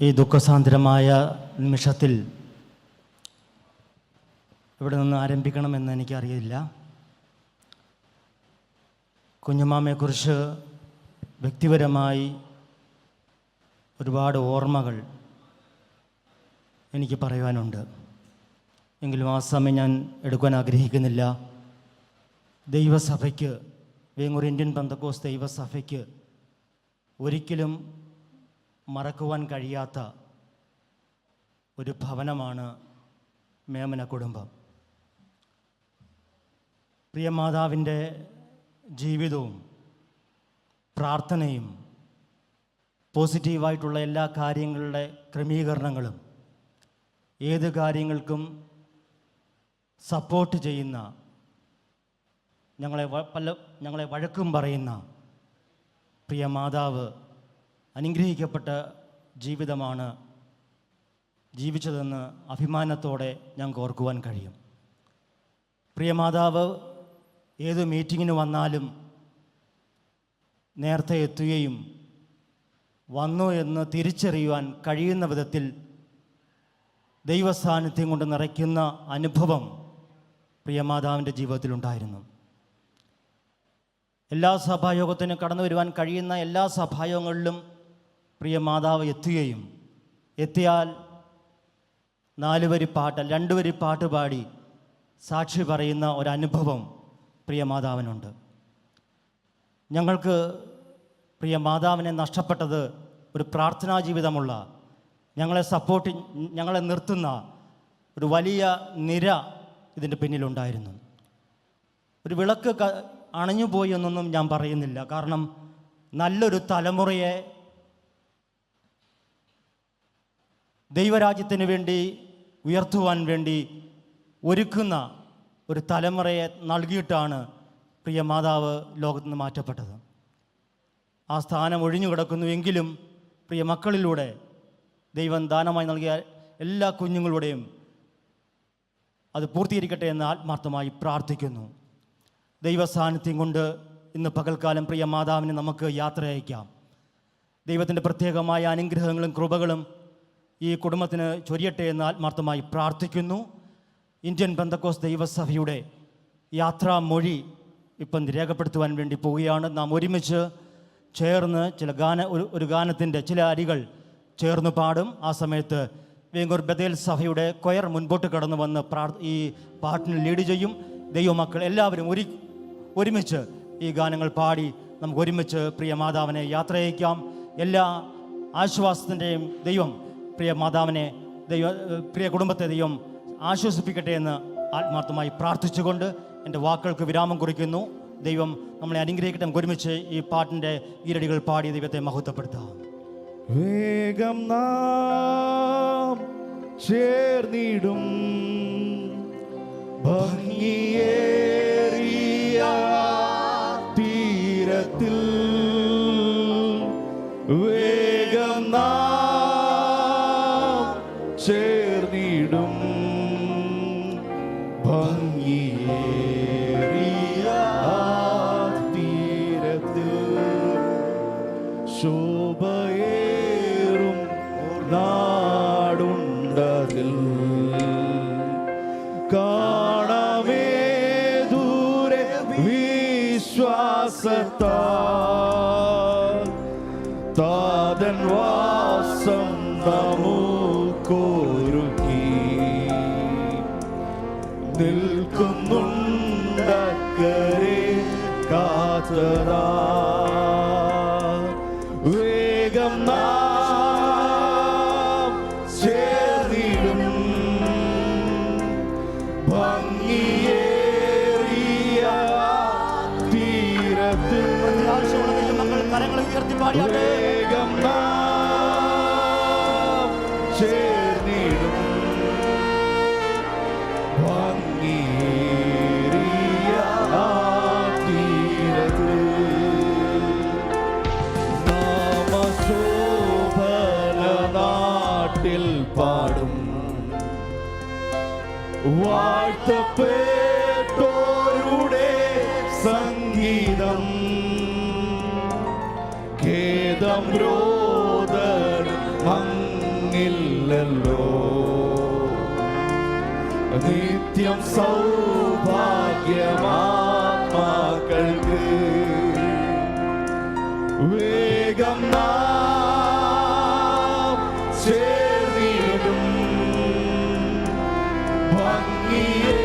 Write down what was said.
ഈ ദുഃഖസാന്ദ്രമായ നിമിഷത്തിൽ ഇവിടെ നിന്ന് ആരംഭിക്കണമെന്ന് എനിക്കറിയില്ല. കുഞ്ഞുമാമയെക്കുറിച്ച് വ്യക്തിപരമായി ഒരുപാട് ഓർമ്മകൾ എനിക്ക് പറയുവാനുണ്ട്. എങ്കിലും ആ സമയം ഞാൻ എടുക്കാൻ ആഗ്രഹിക്കുന്നില്ല. ദൈവസഭയ്ക്ക് വേങ്ങൂർ ഇന്ത്യൻ പന്തക്കോസ് ദൈവസഭയ്ക്ക് ഒരിക്കലും മറക്കുവാൻ കഴിയാത്ത ഒരു ഭവനമാണ് മേമന കുടുംബം. പ്രിയമാതാവിന്റെ ജീവിതവും പ്രാർത്ഥനയും പോസിറ്റീവായിട്ടുള്ള എല്ലാ കാര്യങ്ങളുടെ ക്രമീകരണങ്ങളും ഏത് കാര്യങ്ങൾക്കും സപ്പോർട്ട് ചെയ്യുന്ന ഞങ്ങളെ പല ഞങ്ങളെ വഴക്കും പറയുന്ന പ്രിയ മാതാവ് അനുഗ്രഹിക്കപ്പെട്ട ജീവിതമാണ് ജീവിച്ചതെന്ന് അഭിമാനത്തോടെ ഞങ്ങൾക്ക് ഓർക്കുവാൻ കഴിയും. പ്രിയമാതാവ് ഏത് മീറ്റിങ്ങിന് വന്നാലും നേരത്തെ എത്തുകയും വന്നു എന്ന് തിരിച്ചറിയുവാൻ കഴിയുന്ന വിധത്തിൽ ദൈവസാന്നിധ്യം കൊണ്ട് നിറയ്ക്കുന്ന അനുഭവം പ്രിയമാതാവിന്റെ ജീവിതത്തിലുണ്ടായിരുന്നു. എല്ലാ സഭായോഗത്തിനും കടന്നു വരുവാൻ കഴിയുന്ന എല്ലാ സഭായോഗങ്ങളിലും പ്രിയ മാതാവ് എത്തുകയും എത്തിയാൽ നാല് വരി പാട്ട് രണ്ട് വരി പാട്ട് പാടി സാക്ഷി പറയുന്ന ഒരനുഭവം പ്രിയ മാതാവിനുണ്ട്. ഞങ്ങൾക്ക് പ്രിയ മാതാവിനെ നഷ്ടപ്പെട്ടത് ഒരു പ്രാർത്ഥനാ ജീവിതമുള്ള ഞങ്ങളെ സപ്പോർട്ട് ഞങ്ങളെ നിർത്തുന്ന ഒരു വലിയ നിര ഇതിന്റെ പിന്നിലുണ്ടായിരുന്നു. ഒരു വിളക്ക് ക അണഞ്ഞുപോയി എന്നൊന്നും ഞാൻ പറയുന്നില്ല. കാരണം നല്ലൊരു തലമുറയെ ദൈവരാജ്യത്തിന് വേണ്ടി ഉയർത്തുവാൻ വേണ്ടി ഒരുക്കുന്ന ഒരു തലമുറയെ നൽകിയിട്ടാണ് പ്രിയ മാതാവ് ലോകത്ത് നിന്ന് മാറ്റപ്പെട്ടത്. ആ സ്ഥാനം ഒഴിഞ്ഞു കിടക്കുന്നു എങ്കിലും പ്രിയ മക്കളിലൂടെ ദൈവം ദാനമായി നൽകിയ എല്ലാ കുഞ്ഞുങ്ങളുടെയും അത് പൂർത്തീകരിക്കട്ടെ എന്ന് ആത്മാർത്ഥമായി പ്രാർത്ഥിക്കുന്നു. ദൈവസാന്നിധ്യം കൊണ്ട് ഇന്ന് പകൽക്കാലം പ്രിയ മാതാവിന് നമുക്ക് യാത്ര അയക്കാം. ദൈവത്തിന്റെ പ്രത്യേകമായ അനുഗ്രഹങ്ങളും കൃപകളും ഈ കുടുംബത്തിന് ചൊരിയട്ടെ എന്ന് ആത്മാർത്ഥമായി പ്രാർത്ഥിക്കുന്നു. ഇന്ത്യൻ ബന്ധക്കോസ് ദൈവസഭയുടെ യാത്രാ മൊഴി ഇപ്പം രേഖപ്പെടുത്തുവാൻ വേണ്ടി പോവുകയാണ്. നാം ഒരുമിച്ച് ചേർന്ന് ചില ഗാന ഒരു ഒരു ഗാനത്തിന്റെ ചില അരികൾ ചേർന്ന് പാടും. ആ സമയത്ത് വേങ്ങൂർ ബദേൽ സഭയുടെ കൊയർ മുൻപോട്ട് കടന്നു വന്ന് പ്രാർ ഈ പാട്ടിന് ലീഡ് ചെയ്യും. ദൈവമക്കൾ എല്ലാവരും ഒരു ഒരുമിച്ച് ഈ ഗാനങ്ങൾ പാടി നമുക്ക് ഒരുമിച്ച് പ്രിയ മാതാവിനെ യാത്ര അയക്കാം എല്ലാ ആശ്വാസത്തിന്റെയും ദൈവം പ്രിയ മാതാവിനെ ദൈവ പ്രിയ കുടുംബത്തെ ദൈവം ആശ്വസിപ്പിക്കട്ടെ എന്ന് ആത്മാർത്ഥമായി പ്രാർത്ഥിച്ചുകൊണ്ട് എന്റെ വാക്കുകൾക്ക് വിരാമം കുറിക്കുന്നു. ദൈവം നമ്മളെ അനുഗ്രഹിക്കട്ടെ. ഒരുമിച്ച് ഈ പാട്ടിന്റെ ഈരടികൾ പാടി ദൈവത്തെ മഹത്വപ്പെടുത്താം. വേഗം നാം ചേർന്നിടും ഭംഗിയേറിയ ചേർന്നിടും. ഭംഗിയേറിയ തീരത്ത് ശോഭയേറും നാടുണ്ടതിൽ. കാണമേ ദൂരെ വിശ്വാസത്താ താതൻ വാസം നമുക്കൊരുക്കി നിൽക്കുന്നുണ്ടക്കരെ കാത്തതാ. വേഗം നാം ചേർന്നിടും. ഭംഗിയേറിയ തീരത്തിൽ കരങ്ങൾ ഉയർത്തി പാടിയാട്ടെ വേഗം നാം പാടും. വാഴ്ത്തപ്പെട്ടോരുടെ സംഗീതം. ഖേദം മങ്ങ മങ്ങില്ലല്ലോ. നിത്യം സൗഭാഗ്യമാത്മാക്കൾക്ക് വേഗം നാ He is.